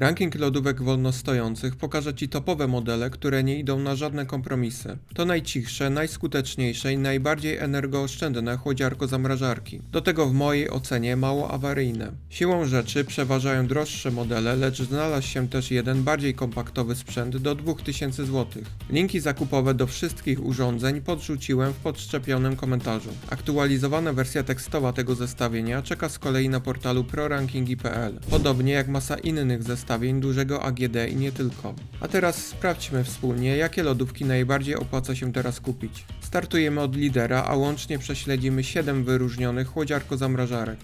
Ranking lodówek wolnostojących pokaże Ci topowe modele, które nie idą na żadne kompromisy. To najcichsze, najskuteczniejsze i najbardziej energooszczędne chłodziarko-zamrażarki. Do tego w mojej ocenie mało awaryjne. Siłą rzeczy przeważają droższe modele, lecz znalazł się też jeden bardziej kompaktowy sprzęt do 2000 zł. Linki zakupowe do wszystkich urządzeń podrzuciłem w podszczepionym komentarzu. Aktualizowana wersja tekstowa tego zestawienia czeka z kolei na portalu prorankingi.pl, podobnie jak masa innych zestawień dużego AGD i nie tylko. A teraz sprawdźmy wspólnie, jakie lodówki najbardziej opłaca się teraz kupić. Startujemy od lidera, a łącznie prześledzimy 7 wyróżnionych chłodziarko-zamrażarek.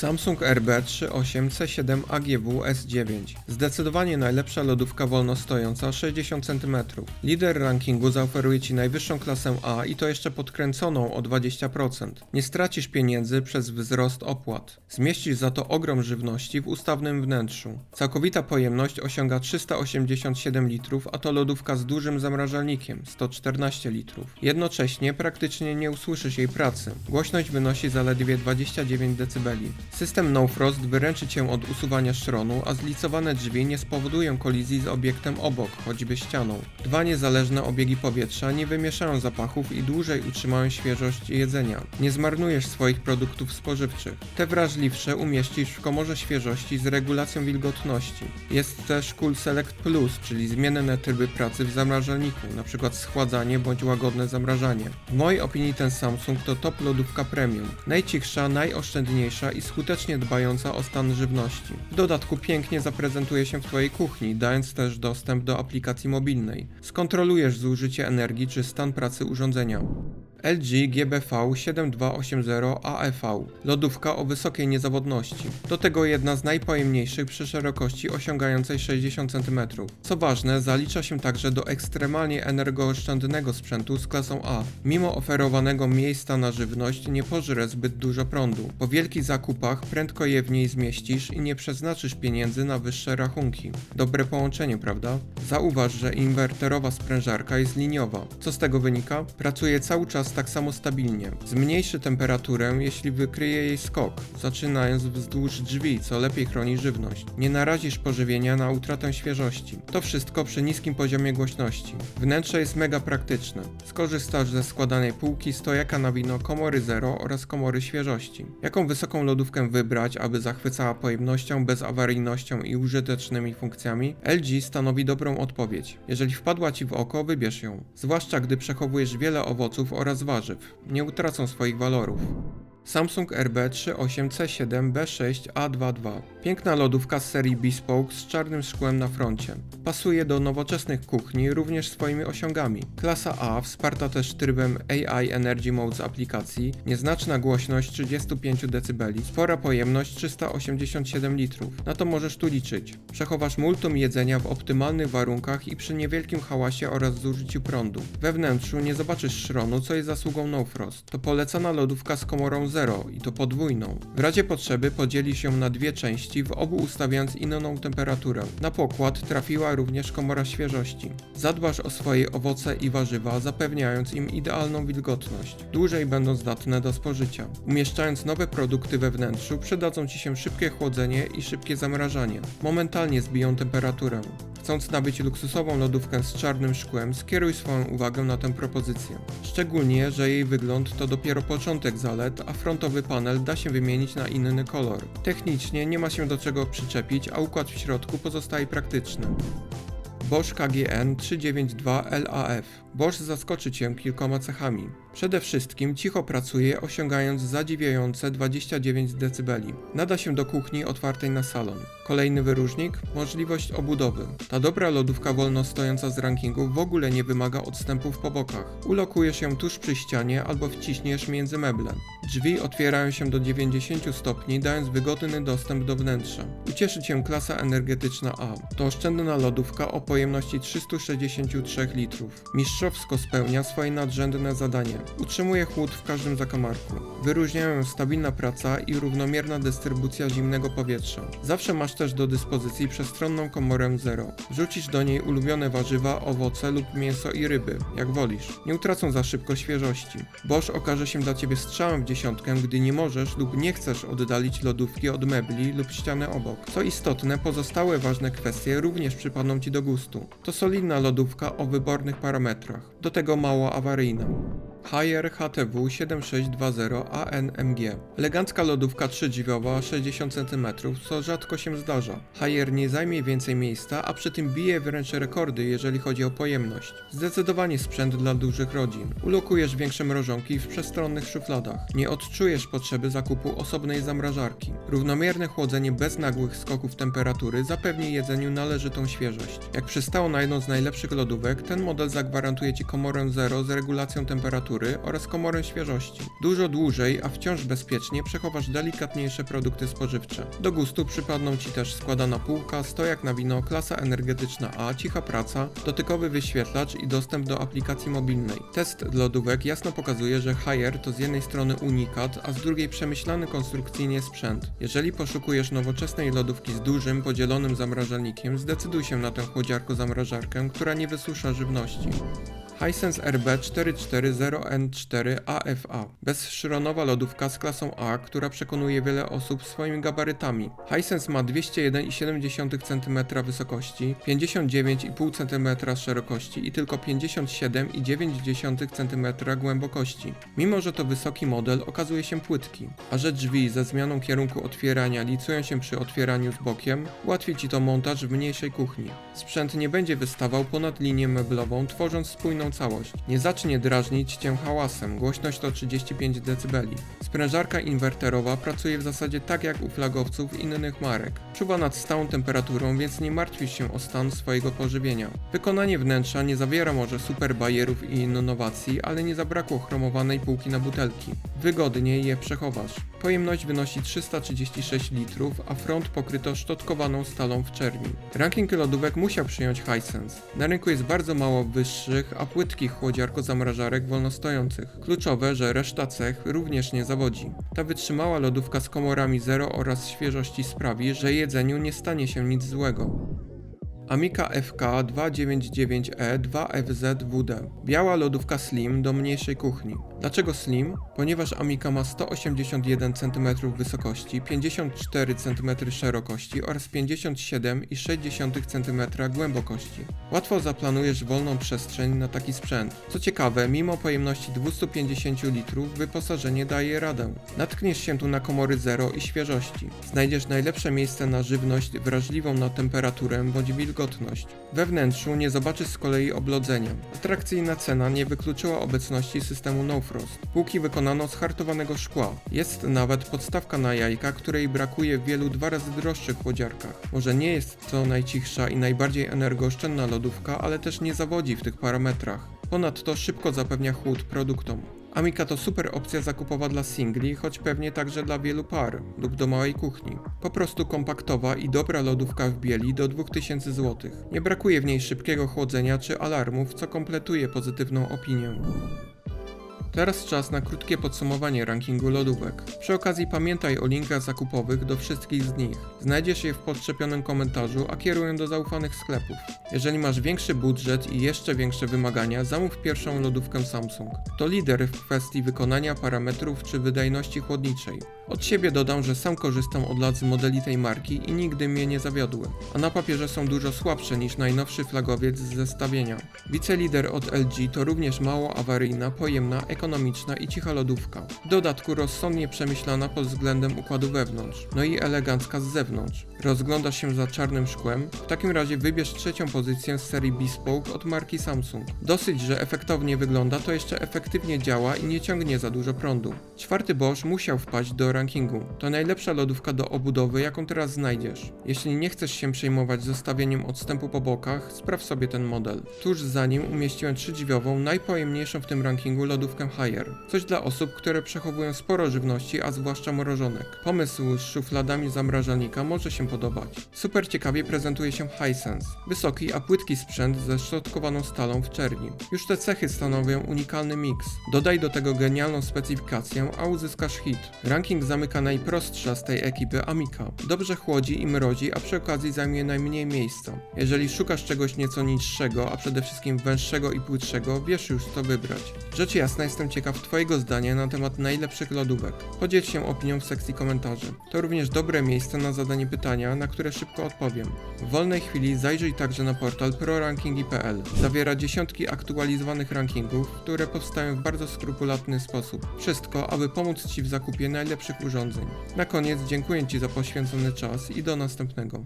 Samsung RB38C7 AGW S9. Zdecydowanie najlepsza lodówka wolnostojąca 60 cm. Lider rankingu zaoferuje Ci najwyższą klasę A i to jeszcze podkręconą o 20%. Nie stracisz pieniędzy przez wzrost opłat. Zmieścisz za to ogrom żywności w ustawnym wnętrzu. Całkowita pojemność osiąga 387 litrów, a to lodówka z dużym zamrażalnikiem 114 litrów. Jednocześnie praktycznie nie usłyszysz jej pracy. Głośność wynosi zaledwie 29 dB. System No Frost wyręczy Cię od usuwania szronu, a zlicowane drzwi nie spowodują kolizji z obiektem obok, choćby ścianą. Dwa niezależne obiegi powietrza nie wymieszają zapachów i dłużej utrzymają świeżość jedzenia. Nie zmarnujesz swoich produktów spożywczych. Te wrażliwsze umieścisz w komorze świeżości z regulacją wilgotności. Jest też Cool Select Plus, czyli zmienne tryby pracy w zamrażalniku, np. schładzanie bądź łagodne zamrażanie. W mojej opinii ten Samsung to top lodówka premium. Najcichsza, najoszczędniejsza i skutecznie dbająca o stan żywności. W dodatku pięknie zaprezentuje się w Twojej kuchni, dając też dostęp do aplikacji mobilnej. Skontrolujesz zużycie energii czy stan pracy urządzenia. LG GBV 7280 AEV lodówka o wysokiej niezawodności. Do tego jedna z najpojemniejszych przy szerokości osiągającej 60 cm. Co ważne, zalicza się także do ekstremalnie energooszczędnego sprzętu z klasą A. Mimo oferowanego miejsca na żywność nie pożre zbyt dużo prądu. Po wielkich zakupach prędko je w niej zmieścisz i nie przeznaczysz pieniędzy na wyższe rachunki. Dobre połączenie, prawda? Zauważ, że inwerterowa sprężarka jest liniowa. Co z tego wynika? Pracuje cały czas tak samo stabilnie. Zmniejszy temperaturę, jeśli wykryje jej skok, zaczynając wzdłuż drzwi, co lepiej chroni żywność. Nie narazisz pożywienia na utratę świeżości. To wszystko przy niskim poziomie głośności. Wnętrze jest mega praktyczne. Skorzystasz ze składanej półki, stojaka na wino, komory zero oraz komory świeżości. Jaką wysoką lodówkę wybrać, aby zachwycała pojemnością, bezawaryjnością i użytecznymi funkcjami? LG stanowi dobrą odpowiedź. Jeżeli wpadła Ci w oko, wybierz ją. Zwłaszcza gdy przechowujesz wiele owoców oraz warzyw. Nie utracą swoich walorów. Samsung RB38C7B6A22. Piękna lodówka z serii Bespoke z czarnym szkłem na froncie. Pasuje do nowoczesnych kuchni również swoimi osiągami. Klasa A wsparta też trybem AI Energy Mode z aplikacji, nieznaczna głośność 35 dB, spora pojemność 387 litrów. Na to możesz tu liczyć. Przechowasz multum jedzenia w optymalnych warunkach i przy niewielkim hałasie oraz zużyciu prądu. We wnętrzu nie zobaczysz szronu, co jest zasługą No Frost. To polecana lodówka z komorą zero i to podwójną. W razie potrzeby podzieli się na dwie części, w obu ustawiając inną temperaturę. Na pokład trafiła również komora świeżości. Zadbasz o swoje owoce i warzywa, zapewniając im idealną wilgotność. Dłużej będą zdatne do spożycia. Umieszczając nowe produkty we wnętrzu, przydadzą Ci się szybkie chłodzenie i szybkie zamrażanie. Momentalnie zbiją temperaturę. Chcąc nabyć luksusową lodówkę z czarnym szkłem, skieruj swoją uwagę na tę propozycję. Szczególnie, że jej wygląd to dopiero początek zalet, a frontowy panel da się wymienić na inny kolor. Technicznie nie ma się do czego przyczepić, a układ w środku pozostaje praktyczny. Bosch KGN 392 LAF. Bosch zaskoczy Cię kilkoma cechami. Przede wszystkim cicho pracuje, osiągając zadziwiające 29 dB. Nada się do kuchni otwartej na salon. Kolejny wyróżnik możliwość obudowy. Ta dobra lodówka wolno stojąca z rankingu w ogóle nie wymaga odstępów po bokach. Ulokujesz ją tuż przy ścianie albo wciśniesz między meble. Drzwi otwierają się do 90 stopni, dając wygodny dostęp do wnętrza. Ucieszy Cię klasa energetyczna A. To oszczędna lodówka o pojemności 363 litrów. Mistrzowsko spełnia swoje nadrzędne zadanie. Utrzymuje chłód w każdym zakamarku. Wyróżniają ją stabilna praca i równomierna dystrybucja zimnego powietrza. Zawsze masz też do dyspozycji przestronną komorę zero. Wrzucisz do niej ulubione warzywa, owoce lub mięso i ryby, jak wolisz. Nie utracą za szybko świeżości. Bosch okaże się dla Ciebie strzałem w dziesiątkę, gdy nie możesz lub nie chcesz oddalić lodówki od mebli lub ściany obok. Co istotne, pozostałe ważne kwestie również przypadną Ci do gustu. To solidna lodówka o wybornych parametrach. Do tego mało awaryjna. Haier HTW 7620 ANMG. Elegancka lodówka trzydrzwiowa 60 cm, co rzadko się zdarza. Haier nie zajmie więcej miejsca, a przy tym bije wręcz rekordy, jeżeli chodzi o pojemność. Zdecydowanie sprzęt dla dużych rodzin. Ulokujesz większe mrożonki w przestronnych szufladach. Nie odczujesz potrzeby zakupu osobnej zamrażarki. Równomierne chłodzenie bez nagłych skoków temperatury zapewni jedzeniu należytą świeżość. Jak przystało na jedną z najlepszych lodówek, ten model zagwarantuje Ci komorę zero z regulacją temperatury oraz komorę świeżości. Dużo dłużej, a wciąż bezpiecznie przechowasz delikatniejsze produkty spożywcze. Do gustu przypadną Ci też składana półka, stojak na wino, klasa energetyczna A, cicha praca, dotykowy wyświetlacz i dostęp do aplikacji mobilnej. Test lodówek jasno pokazuje, że Haier to z jednej strony unikat, a z drugiej przemyślany konstrukcyjnie sprzęt. Jeżeli poszukujesz nowoczesnej lodówki z dużym, podzielonym zamrażalnikiem, zdecyduj się na tę chłodziarko-zamrażarkę, która nie wysusza żywności. Hisense RB 440N4 AFA. Bezszronowa lodówka z klasą A, która przekonuje wiele osób swoimi gabarytami. Hisense ma 201,7 cm wysokości, 59,5 cm szerokości i tylko 57,9 cm głębokości. Mimo, że to wysoki model, okazuje się płytki, a że drzwi ze zmianą kierunku otwierania licują się przy otwieraniu z bokiem, ułatwi Ci to montaż w mniejszej kuchni. Sprzęt nie będzie wystawał ponad linię meblową, tworząc spójną całość. Nie zacznie drażnić Cię hałasem, głośność to 35 dB. Sprężarka inwerterowa pracuje w zasadzie tak jak u flagowców innych marek. Czuwa nad stałą temperaturą, więc nie martwisz się o stan swojego pożywienia. Wykonanie wnętrza nie zawiera może super bajerów i innowacji, ale nie zabrakło chromowanej półki na butelki. Wygodnie je przechowasz. Pojemność wynosi 336 litrów, a front pokryto szczotkowaną stalą w czerni. Ranking lodówek musiał przyjąć Hisense. Na rynku jest bardzo mało wyższych, a płytkich chłodziarko-zamrażarek wolnostojących. Kluczowe, że reszta cech również nie zawodzi. Ta wytrzymała lodówka z komorami zero oraz świeżości sprawi, że jedzeniu nie stanie się nic złego. Amica FK 299E 2FZWD. Biała lodówka Slim do mniejszej kuchni. Dlaczego Slim? Ponieważ Amica ma 181 cm wysokości, 54 cm szerokości oraz 57,6 cm głębokości. Łatwo zaplanujesz wolną przestrzeń na taki sprzęt. Co ciekawe, mimo pojemności 250 litrów, wyposażenie daje radę. Natkniesz się tu na komory zero i świeżości. Znajdziesz najlepsze miejsce na żywność wrażliwą na temperaturę bądź wilgotność. We wnętrzu nie zobaczysz z kolei oblodzenia. Atrakcyjna cena nie wykluczyła obecności systemu No Frost. Półki wykonano z hartowanego szkła. Jest nawet podstawka na jajka, której brakuje w wielu dwa razy droższych chłodziarkach. Może nie jest to najcichsza i najbardziej energooszczędna lodówka, ale też nie zawodzi w tych parametrach. Ponadto szybko zapewnia chłód produktom. Amica to super opcja zakupowa dla singli, choć pewnie także dla wielu par lub do małej kuchni. Po prostu kompaktowa i dobra lodówka w bieli do 2000 zł. Nie brakuje w niej szybkiego chłodzenia czy alarmów, co kompletuje pozytywną opinię. Teraz czas na krótkie podsumowanie rankingu lodówek. Przy okazji pamiętaj o linkach zakupowych do wszystkich z nich. Znajdziesz je w podczepionym komentarzu, a kieruję do zaufanych sklepów. Jeżeli masz większy budżet i jeszcze większe wymagania, zamów pierwszą lodówkę Samsung. To lider w kwestii wykonania parametrów czy wydajności chłodniczej. Od siebie dodam, że sam korzystam od lat z modeli tej marki i nigdy mnie nie zawiodły, a na papierze są dużo słabsze niż najnowszy flagowiec z zestawienia. Wicelider od LG to również mało awaryjna, pojemna, ekonomiczna i cicha lodówka. W dodatku rozsądnie przemyślana pod względem układu wewnątrz, no i elegancka z zewnątrz. Rozglądasz się za czarnym szkłem? W takim razie wybierz trzecią pozycję z serii Bespoke od marki Samsung. Dosyć, że efektownie wygląda, to jeszcze efektywnie działa i nie ciągnie za dużo prądu. Czwarty Bosch musiał wpaść do rankingu. To najlepsza lodówka do obudowy, jaką teraz znajdziesz. Jeśli nie chcesz się przejmować zostawieniem odstępu po bokach, sprawdź sobie ten model. Tuż za nim umieściłem trzydźwiową, najpojemniejszą w tym rankingu lodówkę Higher. Coś dla osób, które przechowują sporo żywności, a zwłaszcza mrożonek. Pomysł z szufladami zamrażalnika może się podobać. Super ciekawie prezentuje się Hisense. Wysoki, a płytki sprzęt ze szczotkowaną stalą w czerni. Już te cechy stanowią unikalny miks. Dodaj do tego genialną specyfikację, a uzyskasz hit. Ranking zamyka najprostsza z tej ekipy Amica. Dobrze chłodzi i mrozi, a przy okazji zajmuje najmniej miejsca. Jeżeli szukasz czegoś nieco niższego, a przede wszystkim węższego i płytszego, wiesz już co wybrać. Rzecz jasna jestem ciekaw Twojego zdania na temat najlepszych lodówek. Podziel się opinią w sekcji komentarzy. To również dobre miejsce na zadanie pytania, na które szybko odpowiem. W wolnej chwili zajrzyj także na portal prorankingi.pl. Zawiera dziesiątki aktualizowanych rankingów, które powstają w bardzo skrupulatny sposób. Wszystko, aby pomóc Ci w zakupie najlepszych urządzeń. Na koniec dziękuję Ci za poświęcony czas i do następnego.